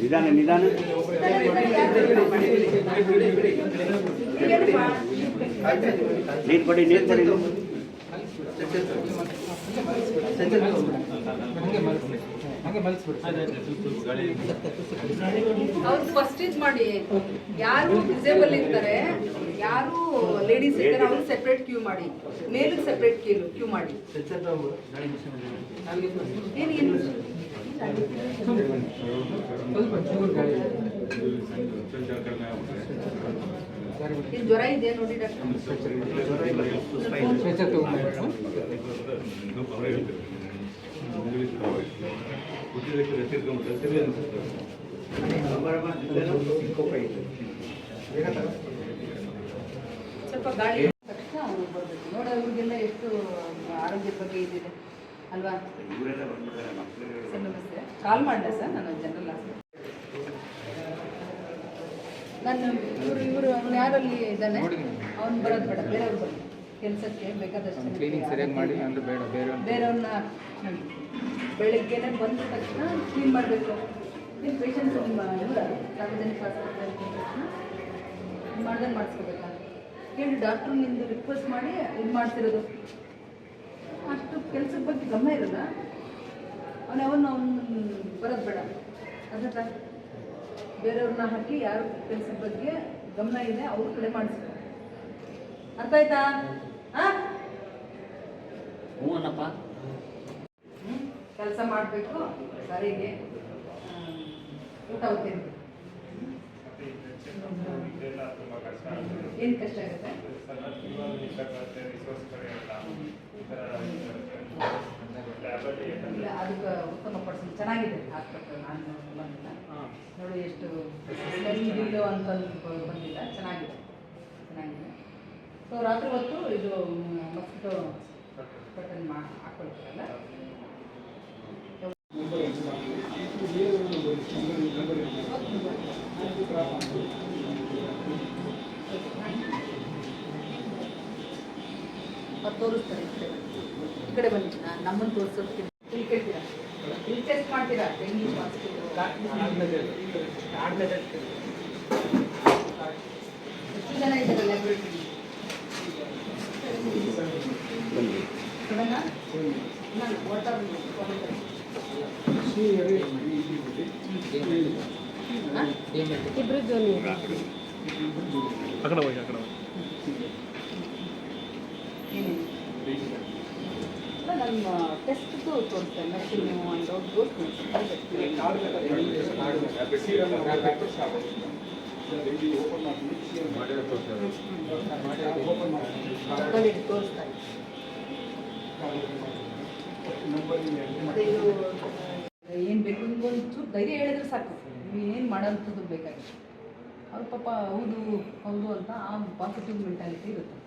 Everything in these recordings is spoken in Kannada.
ನಿಧಾನ ನಿಧಾನ. ನೀರು ಕೊಡಿ ನೀರು ಕೊಡಿ. ಅವ್ರು ಫಸ್ಟ್ ಇದು ಮಾಡಿ. ಯಾರು ಡಿಸೇಬಲ್ ಇರ್ತಾರೆ ಯಾರು ಲೇಡೀಸ್ ಇರ್ತಾರೆ ಅವ್ರು ಸೆಪ್ರೇಟ್ ಕ್ಯೂ ಮಾಡಿ. ಮೇಲ್ ಸೆಪ್ರೇಟ್ ಕ್ಯೂ ಕ್ಯೂ ಮಾಡಿ. ಏನು ಏನು ಏನ್? ಜ್ವರ ಇದೆ ನೋಡಿ ಸ್ವಲ್ಪ ಗಾಳಿ ತಕ್ಷಣ ಅವ್ರು ಬರ್ಬೇಕು. ನೋಡಿ ಅವ್ರಿಗೆಲ್ಲ ಎಷ್ಟು ಆರೋಗ್ಯದ ಬಗ್ಗೆ ಇದಿದೆ. ಅಲ್ವಾ? ಸರ್ ನಮಸ್ತೆ. ಕಾಲ್ ಮಾಡಿದೆ ಸರ್? ನಾನು ಜನರಲ್ ಹಾಸ್ಪಿಟಲ್ ನಾನು ಇವರು ಇವರು ಅವ್ನು ಅಲ್ಲಿ ಇದ್ದಾನೆ? ಅವ್ನು ಬರೋದು ಬೇಡ ಬೇರೆಯವ್ರು ಕೆಲಸಕ್ಕೆ ಬೇಕಾದಷ್ಟು ಕ್ಲೀನಿಂಗ್ ಸರಿಯಾಗಿ ಮಾಡಿ ಅಂದ್ರೆ ಬೇಡ ಬೇರೆ ಬೇರೆಯವ್ರನ್ನ ಬೆಳಿಗ್ಗೆನೆ ಬಂದ ತಕ್ಷಣ ಕ್ಲೀನ್ ಮಾಡಬೇಕು. ನಿಮ್ಮ ಪೇಷಂಟ್ ನಿಮ್ಮ ಇವರ? ಸಾರ್ವಜನಿಕ ಆಸ್ಪತ್ರೆ ಮಾಡ್ದಂಗೆ ಮಾಡಿಸ್ಕೋಬೇಕಾ? ಹೇಳಿ ಡಾಕ್ಟ್ರು ನಿಮ್ದು ರಿಕ್ವೆಸ್ಟ್ ಮಾಡಿ ಇದು ಮಾಡ್ತಿರೋದು. ಅಷ್ಟು ಕೆಲಸದ ಬಗ್ಗೆ ಗಮನ ಇರಲ್ಲ. ಅವನು ಅವನು ಅವನು ಬರೋದು ಬೇಡ. ಅರ್ಥ ಬೇರೆಯವ್ರನ್ನ ಹಾಕಿ ಯಾರು ಕೆಲಸದ ಬಗ್ಗೆ ಗಮನ ಇದೆ ಅವ್ರ ಕಡೆ ಮಾಡಿಸ್ತಾರೆ. ಅರ್ಥ ಆಯ್ತಾ? ಹೂವನಪ್ಪ. ಕೆಲಸ ಮಾಡಬೇಕು ಸರಿಗೆ. ಊಟ ಹೋಗ್ತೀನಿ. ಏನು ಕಷ್ಟ ಆಗುತ್ತೆ? ಇಲ್ಲ ಅದಕ್ಕೆ ಉತ್ತಮ ಪಡಿಸಿ. ಚೆನ್ನಾಗಿದೆ ಹಾಸ್ಪಿಟಲ್ ನಾನು ಬಂದಿಲ್ಲ. ನೋಡಿ ಎಷ್ಟು ಬಿಲ್ಲು ಅಂತ ಬಂದಿಲ್ಲ. ಚೆನ್ನಾಗಿದೆ. ಚೆನ್ನಾಗಿದೆ. ಸೊ ರಾತ್ರಿ ಹೊತ್ತು ಇದು ಮಸ್ಕಿಟೋ ಹಾಸ್ಪಿಟಲ್ ಮಾ ಹಾಕ್ಕೊಳ್ತೀರಲ್ಲ ಅವ್ರು ತೋರಿಸ್ತಾರೆ ಈ ಕಡೆ ಬನ್ನಿ. ಈ ಕಡೆ ಬನ್ನಿ ನಾನು ನಮ್ಮನ್ನು ತೋರಿಸೋದಕ್ಕೆ ಇಲ್ಲಿ ಕೇಳ್ತೀರಾ ಇಲ್ಲಿ ಟೆಸ್ಟ್ ಮಾಡ್ತೀರಾ? ಡೆಂಗಿ ಮಾಸ್ಕಿಟೋ ಎಷ್ಟು ಜನ ಇದ್ದಾರೆ ಲ್ಯಾಬ್ರೇಟರಿ ಇಬ್ಬರು ಅಕಡೆ ಹೋಗಿ ಅಕಡೆ ಹೋಗಿ. ನಮ್ಮ ಟೆಸ್ಟ್ದು ಒಂದು ತೋರಿಸ್ತಾ ಏನು ಬೇಕು ನಿಮ್ಗೆ ಒಂದು ಚೂರು ಧೈರ್ಯ ಹೇಳಿದ್ರೆ ಸಾಕು. ಏನು ಮಾಡೋಂಥದ್ದು ಬೇಕಾಗಿತ್ತು ಅವ್ರ ಪಾಪ ಹೌದು ಹೌದು ಅಂತ ಆ ಪಾಸಿಟಿವ್ ಮೆಂಟಾಲಿಟಿ ಇರುತ್ತೆ.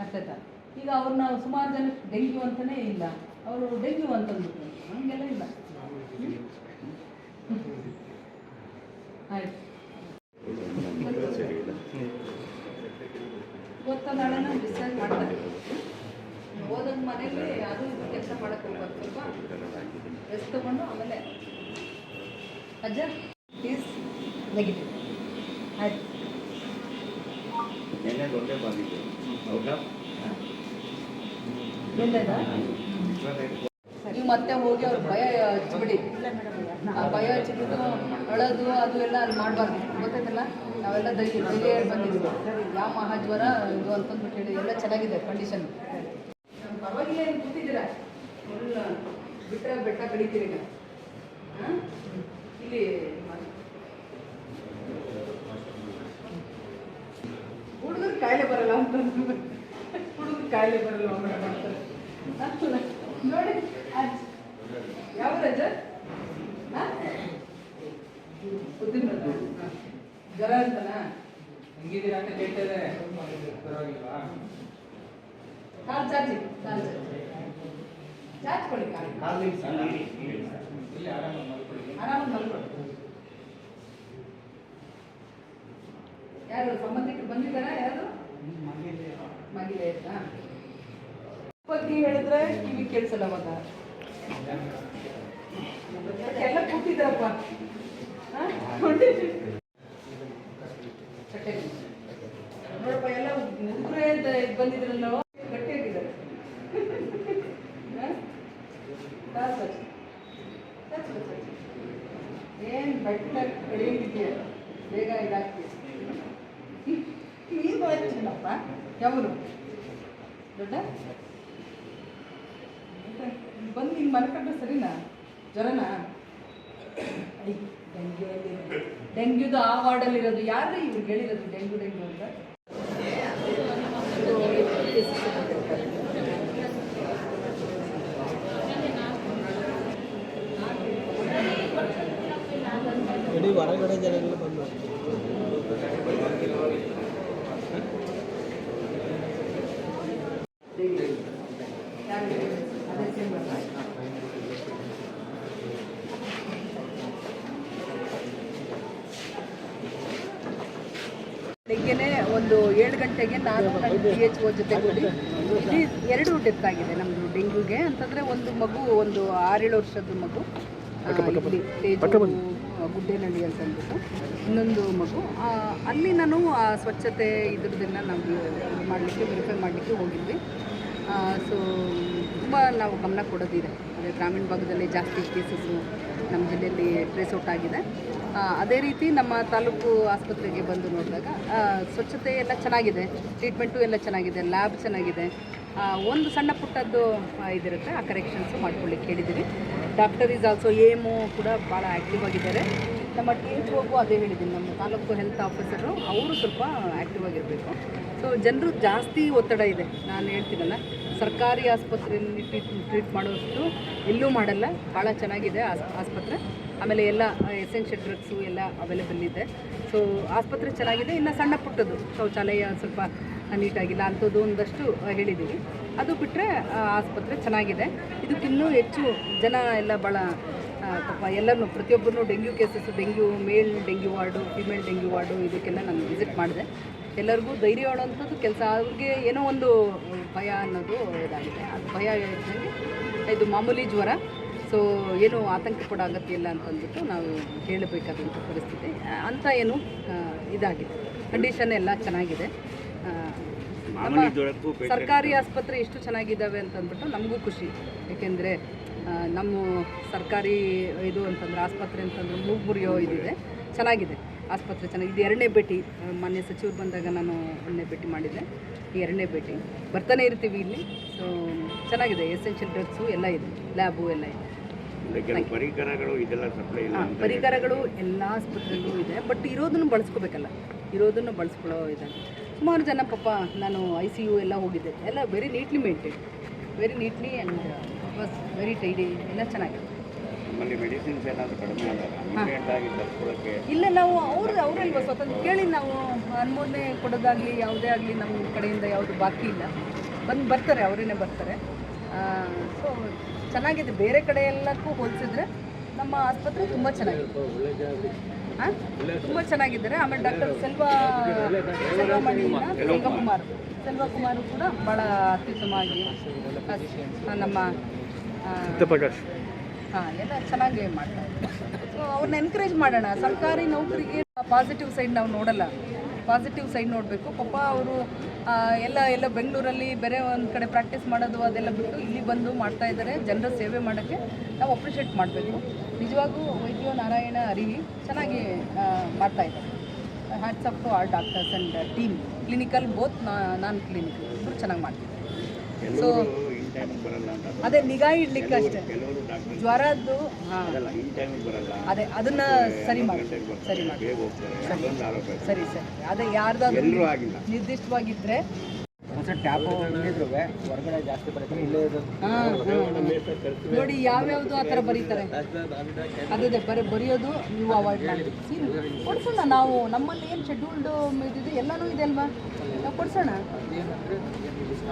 ಅರ್ಥ ಆಯ್ತಾ? ಈಗ ಅವ್ರನ್ನ ಸುಮಾರು ಜನ ಡೆಂಗ್ಯೂ ಅಂತಲೇ ಇಲ್ಲ. ಅವರು ಡೆಂಗ್ಯೂ ಅಂತ ಹಂಗೆಲ್ಲ ಇಲ್ಲ. ಆಯ್ತು. ಗೊತ್ತ ನಾಳೆನ ಡಿಸ್ಚಾರ್ಜ್ ಮಾಡ್ತಾರೆ ಹೋದಾಗ ಮನೇಲಿ ಅದು ಕೆಲಸ ಮಾಡಕ್ಕೆ ಹೋಗ್ಬಾರ್ದು. ಸ್ವಲ್ಪ ರೆಸ್ಟ್ ತಗೊಂಡು ಆಮೇಲೆ ಅಜ್ಜ ಪ್ಲೀಸ್ ನೆಗೆಟಿವ್ ಆಯ್ತು. ನೆನ್ನೆ ದೊಡ್ಡ ಬಂದಿದ್ದು ಹೌದಾ? ನೀವು ಮತ್ತೆ ಹೋಗಿ ಅವ್ರ ಭಯ ಹಚ್ಬಿಡಿ. ಆ ಭಯ ಹಚ್ಚಿಬಿಟ್ಟು ಅಳೋದು ಅದು ಎಲ್ಲ ಅಲ್ಲಿ ಮಾಡಬಾರ್ದು. ಗೊತ್ತೈತಲ್ಲ ನಾವೆಲ್ಲ ಧೈರ್ಯ ಬಂದಿದ್ವಿ ಯಾವ ಮಹಾಜ್ವರ ಇದು ಅಂತಂದ್ಬಿಟ್ಟು ಹೇಳಿ, ಎಲ್ಲ ಚೆನ್ನಾಗಿದೆ ಕಂಡೀಷನ್ ಪರವಾಗಿಲ್ಲ ಏನು ಕೂತಿದ್ದೀರ? ಬಿಟ್ಟರೆ ಬೆಟ್ಟ ಕಡಿತೀರಿ ಇಲ್ಲಿ ಹುಡುಗರು ಕಾಯಿಲೆ ಬರಲ್ಲ ಅಂತ ಕಾಯಿಲೆ ಬರಲ್ಲ ಒಮ್ಮೆ ಮಾಡ್ತಾರೆ. ಅಷ್ಟಲ್ಲ. ನೋಡಿ ಅಜ್ಜ ಯಾವ ರಜ? ಉದ್ದಿನ ಜ್ವರ ಅಂತನಾ? ಹೆಂಗಿದ್ದೀರಾ ಅಂತ ಕೇಳ್ತಾರೆ ಪರವಾಗಿಲ್ವಾ? ಕಾಲು ಚಾಚಿ ಕಾಲು ಚಾಚಿ. ಚಾಚ್ಕೊಳ್ಳಿ ಕಾಲು. ಇಲ್ಲಿ ಆರಾಮಾಗಿ ಮಲ್ಕೊಳ್ಳಿ. ಆರಾಮಾಗಿ ಮಲ್ಕೊಳ್ಳಿ. ಯಾರು ಸಂಬಂಧಿಕರು ಬಂದಿದ್ದಾರಾ? ಯಾರು? ಮಗಿಲೆ ಆಯ್ತಾ ಬಗ್ಗೆ ಹೇಳಿದ್ರೆ ಕಿವಿ ಕೇಳಿಸಲ್ಲ ಅವಾಗ ಎಲ್ಲ ಕೂತಿದ್ರಪ್ಪ. ನೋಡಪ್ಪ, ಎಲ್ಲ ಮುಗ್ರೆ ಅಂತ ಬಂದಿದ್ರಲ್ಲ? ಗಟ್ಟಿಯಾಗಿದ್ದಾರೆ. ಏನ್ ಬೆಟ್ಟ ಕಡಿಮೆಗಿದೆಯಾ ಬೇಗ ಇದಾಗ್ತೀಯ? ಚಿನ್ನಪ್ಪ ಯಾವನು ದೊಡ್ಡ? ಬಂದು ಹಿಂಗೆ ಮಲ್ಕೊಂಡ್ರೆ ಸರಿನಾ? ಜ್ವರನಾ? ಐ, ಡೆಂಗ್ಯೂ ಅಲ್ಲಿ ಡೆಂಗ್ಯೂದು ಆ ವಾರ್ಡಲ್ಲಿರೋದು ಯಾರು ಇವ್ರಿಗೆ ಹೇಳಿರೋದು ಡೆಂಗ್ಯೂ ಡೆಂಗ್ಯೂ ಅಂತ? ಹೊರಗಡೆ ಜನಗಳು ಬಂದು ಯಾರು ಹೇಳಿರೋದು? ಅದೇ same ಅಲ್ಲ? ಬೆಳಗ್ಗೆನೆ ಒಂದು ಏಳು ಗಂಟೆಗೆ ನಾನು ನನ್ನ ಪಿ ಎಚ್ ಒ ಜೊತೆಗೂಡಿ ಇಡೀ ಎರಡು ಡೆತ್ ಆಗಿದೆ ನಮ್ಮದು ಡೆಂಗ್ಯೂಗೆ. ಅಂತಂದರೆ ಒಂದು ಮಗು ಒಂದು ಆರೇಳು ವರ್ಷದ ಮಗು. ಇಲ್ಲಿ ತೇಜು ಗುಡ್ಡೇನಹಳ್ಳಿ ಅಂತ ಅಂದ್ಬಿಟ್ಟು ಇನ್ನೊಂದು ಮಗು. ಅಲ್ಲಿ ನಾನು ಆ ಸ್ವಚ್ಛತೆ ಇದ್ರದ್ದನ್ನು ನಾವು ಮಾಡಲಿಕ್ಕೆ ವೆರಿಫೈ ಮಾಡಲಿಕ್ಕೆ ಹೋಗಿದ್ವಿ. ಸೊ ತುಂಬ ನಾವು ಗಮನ ಕೊಡೋದಿದೆ. ಅಂದರೆ ಗ್ರಾಮೀಣ ಭಾಗದಲ್ಲಿ ಜಾಸ್ತಿ ಕೇಸಸ್ಸು ನಮ್ಮ ಜಿಲ್ಲೆಯಲ್ಲಿ ಟ್ರೇಸ್ ಔಟ್ ಆಗಿದೆ. ಅದೇ ರೀತಿ ನಮ್ಮ ತಾಲೂಕು ಆಸ್ಪತ್ರೆಗೆ ಬಂದು ನೋಡಿದಾಗ ಸ್ವಚ್ಛತೆ ಎಲ್ಲ ಚೆನ್ನಾಗಿದೆ ಟ್ರೀಟ್ಮೆಂಟು ಎಲ್ಲ ಚೆನ್ನಾಗಿದೆ ಲ್ಯಾಬ್ ಚೆನ್ನಾಗಿದೆ. ಒಂದು ಸಣ್ಣ ಪುಟ್ಟದ್ದು ಇದಿರುತ್ತೆ, ಆ ಕರೆಕ್ಷನ್ಸು ಮಾಡ್ಕೊಳ್ಳಿಕ್ಕೆ ಹೇಳಿದ್ದೀವಿ ಡಾಕ್ಟರ್ ಈಸ್ ಆಲ್ಸೋ ಏಮು ಕೂಡ ಭಾಳ ಆ್ಯಕ್ಟಿವ್ ಆಗಿದ್ದಾರೆ. ನಮ್ಮ ಟಿ ಹೋಗು ಅದೇ ಹೇಳಿದ್ದೀನಿ ನಮ್ಮ ತಾಲೂಕು ಹೆಲ್ತ್ ಆಫೀಸರು ಅವರು ಸ್ವಲ್ಪ ಆ್ಯಕ್ಟಿವ್ ಆಗಿರಬೇಕು. ಸೊ ಜನರು ಜಾಸ್ತಿ ಒತ್ತಡ ಇದೆ, ನಾನು ಹೇಳ್ತೀನಲ್ಲ. ಸರ್ಕಾರಿ ಆಸ್ಪತ್ರೆಯಲ್ಲಿ ಟ್ರೀಟ್ ಟ್ರೀಟ್ ಮಾಡೋಷ್ಟು ಎಲ್ಲೂ ಮಾಡಲ್ಲ. ಭಾಳ ಚೆನ್ನಾಗಿದೆ ಆಸ್, ಆಸ್ಪತ್ರೆ. ಆಮೇಲೆ ಎಲ್ಲ ಎಸೆನ್ಷಿಯಲ್ ಡ್ರಗ್ಸು ಎಲ್ಲ ಅವೈಲೇಬಲ್ ಇದೆ. ಸೊ ಆಸ್ಪತ್ರೆ ಚೆನ್ನಾಗಿದೆ. ಇನ್ನು ಸಣ್ಣ ಪುಟ್ಟದು ಶೌಚಾಲಯ ಸ್ವಲ್ಪ ನೀಟಾಗಿಲ್ಲ. ಅಂಥದ್ದು ಒಂದಷ್ಟು ಹೇಳಿದ್ದೀವಿ ಅದು ಬಿಟ್ಟರೆ ಆಸ್ಪತ್ರೆ ಚೆನ್ನಾಗಿದೆ. ಇದಕ್ಕಿನ್ನೂ ಹೆಚ್ಚು ಜನ ಎಲ್ಲ ಭಾಳ ಪಾಪ ಎಲ್ಲರೂ ಪ್ರತಿಯೊಬ್ಬರನ್ನು dengue cases dengue male dengue ward female dengue ward ಇದಕ್ಕೆಲ್ಲ ನಾನು ವಿಸಿಟ್ ಮಾಡಿದೆ. ಎಲ್ಲರಿಗೂ ಧೈರ್ಯ ಹೇಳೋವಂಥದ್ದು ಕೆಲಸ. ಅವ್ರಿಗೆ ಏನೋ ಒಂದು ಭಯ ಅನ್ನೋದು ಇದಾಗಿದೆ ಅದು ಭಯ ಇದ್ದಂಗೆ ಇದು ಮಾಮೂಲಿ ಜ್ವರ. ಸೊ ಏನು ಆತಂಕ ಪಡೋ ಅಗತ್ಯ ಇಲ್ಲ ಅಂತ ಅಂದ್ಬಿಟ್ಟು ನಾವು ಹೇಳಬೇಕಾದಂಥ ಪರಿಸ್ಥಿತಿ. ಅಂಥ ಅಂತ ಏನು ಇದಾಗಿದೆ. ಕಂಡೀಷನ್ ಎಲ್ಲ ಚೆನ್ನಾಗಿದೆ. ನಮ್ಮ ಸರ್ಕಾರಿ ಆಸ್ಪತ್ರೆ ಎಷ್ಟು ಚೆನ್ನಾಗಿದ್ದಾವೆ ಅಂತ ಅಂದ್ಬಿಟ್ಟು ನಮಗೂ ಖುಷಿ. ಏಕೆಂದರೆ ನಮ್ಮ ಸರ್ಕಾರಿ ಇದು ಅಂತಂದ್ರೆ ಆಸ್ಪತ್ರೆ ಅಂತಂದ್ರೆ ಮೂಗು ಮುರಿಯೋ ಇದಿದೆ. ಚೆನ್ನಾಗಿದೆ ಆಸ್ಪತ್ರೆ ಚೆನ್ನಾಗಿದೆ ಇದು ಎರಡನೇ ಭೇಟಿ. ಮಾನ್ಯ ಸಚಿವರು ಬಂದಾಗ ನಾನು ಒಂದನೇ ಭೇಟಿ ಮಾಡಿದ್ದೆ. ಈ ಎರಡನೇ ಭೇಟಿ. ಬರ್ತಾನೆ ಇರ್ತೀವಿ ಇಲ್ಲಿ. ಸೊ ಚೆನ್ನಾಗಿದೆ. ಎಸೆನ್ಷಿಯಲ್ ಡ್ರಗ್ಸು ಎಲ್ಲ ಇದೆ. ಲ್ಯಾಬು ಎಲ್ಲ ಇದೆ. ಪರಿಕರಗಳು ಇದೆಲ್ಲ ಸಪ್ಲೈ ಪರಿಕರಗಳು ಎಲ್ಲ ಆಸ್ಪತ್ರೆಗೂ ಇದೆ. ಬಟ್ ಇರೋದನ್ನು ಬಳಸ್ಕೋಬೇಕಲ್ಲ. ಇರೋದನ್ನು ಬಳಸ್ಕೊಳ್ಳೋ ಇದೆ ಸುಮಾರು ಜನ ಪಾಪ ನಾನು ಐ ಸಿ ಯು ಎಲ್ಲ ಹೋಗಿದ್ದೆ. ಎಲ್ಲ very neatly maintain very neatly and was very tidy ಎಲ್ಲ ಚೆನ್ನಾಗಿತ್ತು ಇಲ್ಲ ನಾವು ಅವ್ರು ಅವರಲ್ವ ಸ್ವತಂತ್ರ ಕೇಳಿ ನಾವು ಅನುಮೋದನೆ ಕೊಡೋದಾಗಲಿ ಯಾವುದೇ ಆಗಲಿ ನಮ್ಮ ಕಡೆಯಿಂದ ಯಾವುದು ಬಾಕಿ ಇಲ್ಲ. ಬಂದು ಬರ್ತಾರೆ ಅವರೇನೆ ಬರ್ತಾರೆ. ಸೊ ಚೆನ್ನಾಗಿದೆ. ಬೇರೆ ಕಡೆ ಎಲ್ಲಕ್ಕೂ ಹೋಲಿಸಿದ್ರೆ ನಮ್ಮ ಆಸ್ಪತ್ರೆ ತುಂಬ ಚೆನ್ನಾಗಿದೆ. ಹಾಂ ತುಂಬ ಚೆನ್ನಾಗಿದ್ದಾರೆ. ಆಮೇಲೆ ಡಾಕ್ಟರ್ ಸೆಲ್ವಾ ಸೆಲ್ವಮಣಿಯಿಂದ ಸೆಲ್ವಕುಮಾರ್ ಸೆಲ್ವಕುಮಾರು ಕೂಡ ಭಾಳ ಅತ್ಯುತ್ತಮವಾಗಿ ನಮ್ಮ ಆ, ಪ್ರಕಾಶ್. ಹಾಂ ಎಲ್ಲ ಚೆನ್ನಾಗಿ ಮಾಡ್ತಾರೆ ಸೊ ಅವ್ರನ್ನ ಎನ್ಕರೇಜ್ ಮಾಡೋಣ. ಸರ್ಕಾರಿ ನೌಕರಿಗೆ ಪಾಸಿಟಿವ್ ಸೈಡ್ ನಾವು ನೋಡಲ್ಲ. ಪಾಸಿಟಿವ್ ಸೈಡ್ ನೋಡಬೇಕು. ಪಾಪ ಅವರು ಎಲ್ಲ ಎಲ್ಲ ಬೆಂಗಳೂರಲ್ಲಿ ಬೇರೆ ಒಂದು ಕಡೆ ಪ್ರಾಕ್ಟೀಸ್ ಮಾಡೋದು ಅದೆಲ್ಲ ಬಿಟ್ಟು ಇಲ್ಲಿ ಬಂದು ಮಾಡ್ತಾ ಇದ್ದಾರೆ. ಜನರ ಸೇವೆ ಮಾಡೋಕ್ಕೆ ನಾವು ಅಪ್ರಿಷಿಯೇಟ್ ಮಾಡಬೇಕು. ನಿಜವಾಗೂ ವೈದ್ಯ ನಾರಾಯಣ ಅರಿವಿ ಚೆನ್ನಾಗಿ ಮಾಡ್ತಾ ಇದ್ದಾರೆ. Hats up to all doctors and team clinical both non clinic ಇಬ್ಬರು ಚೆನ್ನಾಗಿ ಮಾಡ್ತಿದ್ದಾರೆ. ಸೊ ಅದೇ ನಿಗಾ ಇಡ್ಲಿಕ್ಕೆ ಅಷ್ಟೇ. ಜ್ವರದ್ದು ಅದೇ ಅದನ್ನ ಸರಿ ಮಾಡಿ. ಸರಿ ಮಾಡಿ. ಸರಿ. ಸರಿ ಅದೇ ಯಾರ್ದಾದ್ರು ಎಲ್ಲರೂ ಆಗಿಲ್ಲ. ನಿರ್ದಿಷ್ಟವಾಗಿದ್ರೆ. ನೋಡಿ ಯಾವ್ಯಾವ್ದು ಆ ಥರ ಬರೀತಾರೆ. ಅದೇ ಬರೀ ಬರೆಯೋದು ನೀವು ಅವಾಯ್ಡ್ ಮಾಡಿ. ಕೊಡ್ಸೋಣ ನಾವು. ನಮ್ಮಲ್ಲಿ ಏನು ಶೆಡ್ಯೂಲ್ಡ್ ಇದೆ ಎಲ್ಲನೂ ಇದೆ ಅಲ್ವಾ? ನಾವು ಕೊಡ್ಸೋಣ.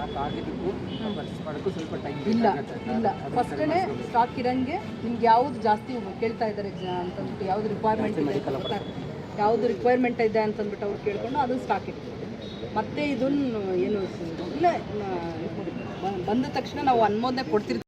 ಸ್ಟಾಕ್ ಆಗಿದ್ದಕ್ಕೂ ಪರ್ಚೇಸ್ ಮಾಡೋಕ್ಕೂ ಸ್ವಲ್ಪ ಟೈಮ್ ಇಲ್ಲ ಇಲ್ಲ. ಫಸ್ಟೇ ಸ್ಟಾಕ್ ಇರಂಗೆ ನಿಮ್ಗೆ ಯಾವ್ದು ಜಾಸ್ತಿ ಕೇಳ್ತಾ ಇದ್ದಾರೆ ಅಂತಂದ್ಬಿಟ್ಟು ಯಾವ್ದು ರಿಕ್ವೈರ್ಮೆಂಟ್ ಇದೆ ಯಾವ್ದು ರಿಕ್ವೈರ್ಮೆಂಟ್ ಇದೆ ಅಂತಂದ್ಬಿಟ್ಟು ಅವ್ರು ಕೇಳ್ಕೊಂಡು ಅದು ಸ್ಟಾಕ್ ಇಟ್ಟು ಮತ್ತೆ ಇದನ್ನು ಏನು ಇಲ್ಲ ಬಂದ ತಕ್ಷಣ ನಾವು ಅನುಮೋದನೆ ಕೊಡ್ತಿರ್ತೀವಿ.